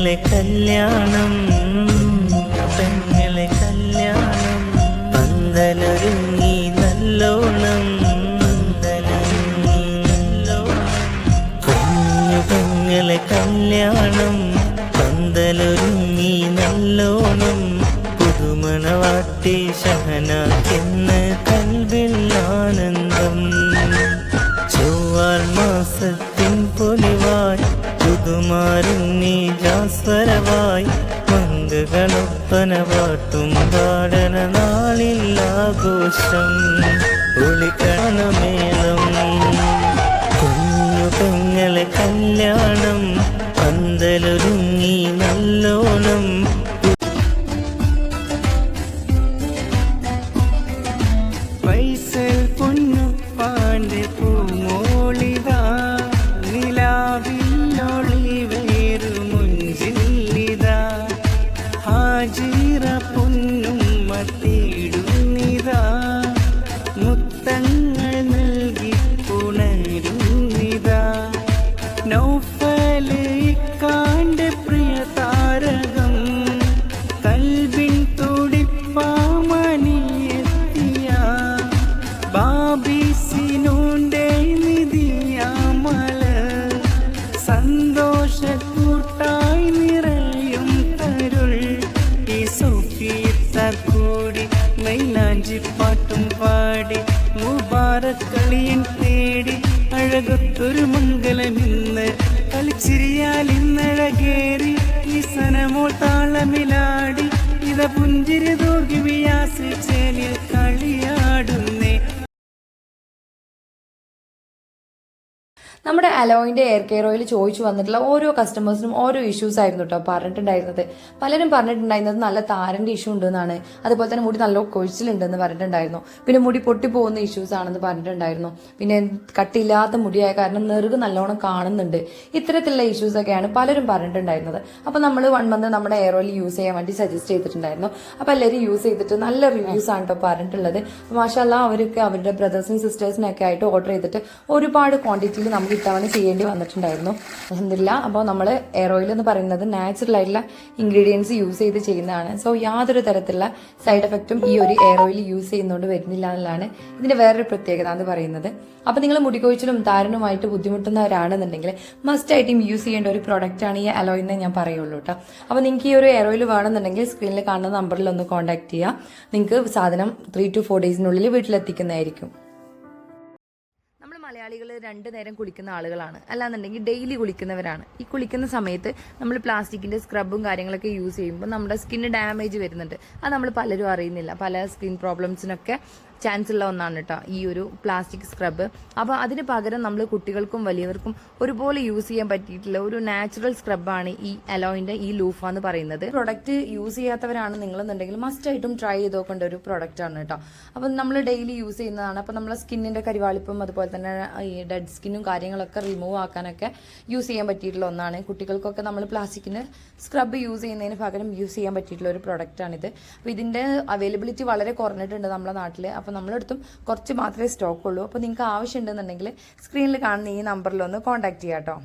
കല്യാണം പെങ്ങളെ കല്യാണം. പന്തലൊരുങ്ങി നല്ലോണം നല്ലോണം. കുഞ്ഞു പെങ്ങളെ കല്യാണം പന്തലൊരുങ്ങി നല്ലോണം. പുതുമണവാട്ടി ഷഹനാക്കെന്ന് കൽവിൽ ആനന്ദം പുതുമാരുണ്ണി ജാസ്വരവായി മങ്കുകളൊപ്പന പാട്ടും പാടന നാളിൽ ആഘോഷം ഒളിക്കണമേളം കുഞ്ഞു പെങ്ങളെ കല്യാണം പന്തലൊരുങ്ങി നല്ലോണം. പൈസൽ പൊന്നു പാണ്ടെ പൂമോളിതാ നൗഫൽ ഇക്കാന്റെ പ്രിയ താരകം കൽവിൻ തുടിപ്പാമണിയെത്തിയ ബാബി സിനോന്റെ നിധിയാമല. സന്തോഷക്കൂട്ടായി നിറയും തരുൾ ഈ സൗഫിയത്ത കൂടി മൈലാഞ്ചി പാട്ടും പാടി മുബാറക്കളിയൻ തേടി അഴകത്തൊരു മംഗലമിന്ന് കളിച്ചിരിയാൽ ഇന്നഴകേറി ഈ സനമോ താളമിലാടി ഇത പുഞ്ചിരി നമ്മുടെ അലോയിന്റെ എയർ കെയർ ഓയിൽ ചോദിച്ചു വന്നിട്ടുള്ള ഓരോ കസ്റ്റമേഴ്സിനും ഓരോ ഇഷ്യൂസ് ആയിരുന്നു കേട്ടോ പറഞ്ഞിട്ടുണ്ടായിരുന്നത്. പലരും പറഞ്ഞിട്ടുണ്ടായിരുന്നത് നല്ല താരന്റെ ഇഷ്യൂ ഉണ്ടെന്നാണ്. അതുപോലെ തന്നെ മുടി നല്ല കൊഴിച്ചിലുണ്ടെന്ന് പറഞ്ഞിട്ടുണ്ടായിരുന്നു. പിന്നെ മുടി പൊട്ടിപ്പോകുന്ന ഇഷ്യൂസ് ആണെന്ന് പറഞ്ഞിട്ടുണ്ടായിരുന്നു. പിന്നെ കട്ടിയില്ലാത്ത മുടിയായ കാരണം നെറുക് നല്ലോണം കാണുന്നുണ്ട്. ഇത്തരത്തിലുള്ള ഇഷ്യൂസ് ഒക്കെയാണ് പലരും പറഞ്ഞിട്ടുണ്ടായിരുന്നത്. അപ്പൊ നമ്മൾ വൺ മന്ത് നമ്മുടെ എയർ ഓയിൽ യൂസ് ചെയ്യാൻ വേണ്ടി സജസ്റ്റ് ചെയ്തിട്ടുണ്ടായിരുന്നു. അപ്പൊ എല്ലാവരും യൂസ് ചെയ്തിട്ട് നല്ല റിവ്യൂസ് ആണ് കേട്ടോ പറഞ്ഞിട്ടുള്ളത്. മാഷല്ല അവരൊക്കെ അവരുടെ ബ്രദേഴ്സിനും സിസ്റ്റേഴ്സിനൊക്കെ ആയിട്ട് ഓർഡർ ചെയ്തിട്ട് ഒരുപാട് ക്വാണ്ടിറ്റിയിൽ നമുക്ക് ഇത്തവണ ചെയ്യേണ്ടി വന്നിട്ടുണ്ടായിരുന്നു. എന്തില്ല അപ്പോൾ നമ്മൾ എയർ ഓയിൽ എന്ന് പറയുന്നത് നാച്ചുറൽ ആയിട്ടുള്ള ഇൻഗ്രീഡിയൻസ് യൂസ് ചെയ്ത് ചെയ്യുന്നതാണ്. സോ യാതൊരു തരത്തിലുള്ള സൈഡ് എഫക്റ്റും ഈ ഒരു എയർ ഓയിൽ യൂസ് ചെയ്യുന്നതുകൊണ്ട് വരുന്നില്ല എന്നുള്ളതാണ് ഇതിന്റെ വേറൊരു പ്രത്യേകത എന്ന് പറയുന്നത്. അപ്പോൾ നിങ്ങൾ മുടി കൊഴിച്ചിലും താരനുമായിട്ട് ബുദ്ധിമുട്ടുന്നവരാണെന്നുണ്ടെങ്കിൽ മസ്റ്റ് ആയിട്ട് യൂസ് ചെയ്യേണ്ട ഒരു പ്രോഡക്റ്റ് ആണ് ഈ അലോയിൽ എന്ന് ഞാൻ പറയുള്ളൂ കേട്ടോ അപ്പോൾ നിങ്ങൾക്ക് ഈ ഒരു എയർ ഓയിൽ വേണമെന്നുണ്ടെങ്കിൽ സ്ക്രീനിൽ കാണുന്ന നമ്പറിൽ ഒന്ന് കോൺടാക്ട് ചെയ്യുക നിങ്ങൾക്ക് സാധനം ത്രീ ടു ഫോർ ഡേയ്സിനുള്ളിൽ വീട്ടിലെത്തിക്കുന്നതായിരിക്കും. മലയാളികൾ രണ്ട് നേരം കുളിക്കുന്ന ആളുകളാണ്. അല്ലാന്നുണ്ടെങ്കിൽ ഡെയിലി കുളിക്കുന്നവരാണ്. ഈ കുളിക്കുന്ന സമയത്ത് നമ്മൾ പ്ലാസ്റ്റിക്കിന്റെ സ്ക്രബും കാര്യങ്ങളൊക്കെ യൂസ് ചെയ്യുമ്പോൾ നമ്മുടെ സ്കിന്ന് ഡാമേജ് വരുന്നുണ്ട്. അത് നമ്മൾ പലരും അറിയുന്നില്ല. പല സ്കിൻ പ്രോബ്ലംസിനൊക്കെ ചാൻസ് ഉള്ള ഒന്നാണ് കേട്ടോ ഈ ഒരു പ്ലാസ്റ്റിക് സ്ക്രബ് അപ്പോൾ അതിന് പകരം നമ്മൾ കുട്ടികൾക്കും വലിയവർക്കും ഒരുപോലെ യൂസ് ചെയ്യാൻ പറ്റിയിട്ടുള്ള ഒരു നാച്ചുറൽ സ്ക്രബാണ് ഈ അലോയിന്റെ ഈ ലൂഫ എന്ന് പറയുന്നത്. പ്രൊഡക്റ്റ് യൂസ് ചെയ്യാത്തവരാണ് നിങ്ങളെന്നുണ്ടെങ്കിൽ മസ്റ്റ് ആയിട്ടും ട്രൈ ചെയ്ത് നോക്കേണ്ട ഒരു പ്രൊഡക്റ്റ് ആണ് കേട്ടോ അപ്പം നമ്മൾ ഡെയിലി യൂസ് ചെയ്യുന്നതാണ്. അപ്പം നമ്മളെ സ്കിന്നിന്റെ കരിവാളിപ്പും അതുപോലെ തന്നെ ഈ ഡെഡ് സ്കിന്നും കാര്യങ്ങളൊക്കെ റിമൂവ് ആക്കാനൊക്കെ യൂസ് ചെയ്യാൻ പറ്റിയിട്ടുള്ള ഒന്നാണ്. കുട്ടികൾക്കൊക്കെ നമ്മൾ പ്ലാസ്റ്റിക്കിന് സ്ക്രബ് യൂസ് ചെയ്യുന്നതിന് പകരം യൂസ് ചെയ്യാൻ പറ്റിയിട്ടുള്ള ഒരു പ്രൊഡക്റ്റ് ആണിത്. അപ്പോൾ ഇതിന്റെ അവൈലബിലിറ്റി വളരെ കുറഞ്ഞിട്ടുണ്ട് നമ്മുടെ നാട്ടിൽ അപ്പോൾ നമ്മളടുത്തും കുറച്ച് മാത്രമേ സ്റ്റോക്ക് ഉള്ളൂ. അപ്പോൾ നിങ്ങൾക്ക് ആവശ്യമുണ്ടെന്നുണ്ടെങ്കിൽ സ്ക്രീനിൽ കാണുന്ന ഈ നമ്പറിലൊന്ന് കോൺടാക്ട് ചെയ്യാം കേട്ടോ